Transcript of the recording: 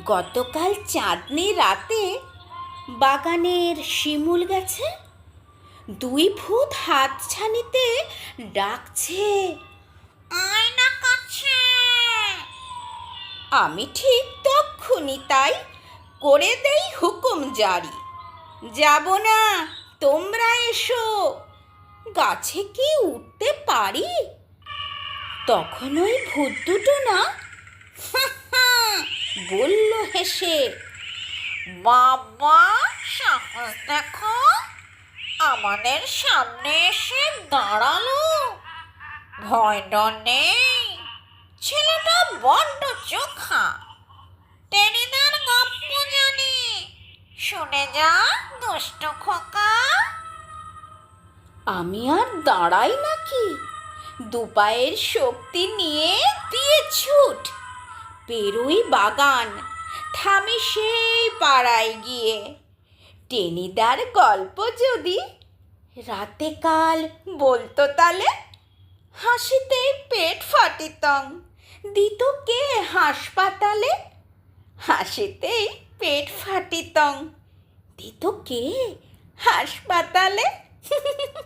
গতকাল চাঁদনি রাতে বাগানের শিমুল গাছে দুই ভূত হাত ছানিতে ডাকছে আমি ঠিক তক্ষুনি তাই করে দেই হুকুম জারি। যাব না, তোমরা এসো। গাছে কি উঠতে পারি? তখন ওই ভূত দুটো না বলল হেসে, বাবা, সাহস দেখো, আমাদের সামনে এসে দাঁড়াল। ভয় নেই, ছেলেটা বড্ড চোখা। টেনিদার গপ্প জানি, শুনে যা দুষ্ট খোকা। আমি আর দাঁড়াই নাকি? দুপায়ের শক্তি নিয়ে দিয়ে ছুট। পেরোই বাগান থামি সেই পাড়ায় গিয়ে। টেনিদার গল্প যদি রাতে কাল বলতো তালে? হাসিতেই পেট ফাটিতং। দিত কে হাসপাতালে? হাসিতেই পেট ফাটিতং। দিত কে হাসপাতালে?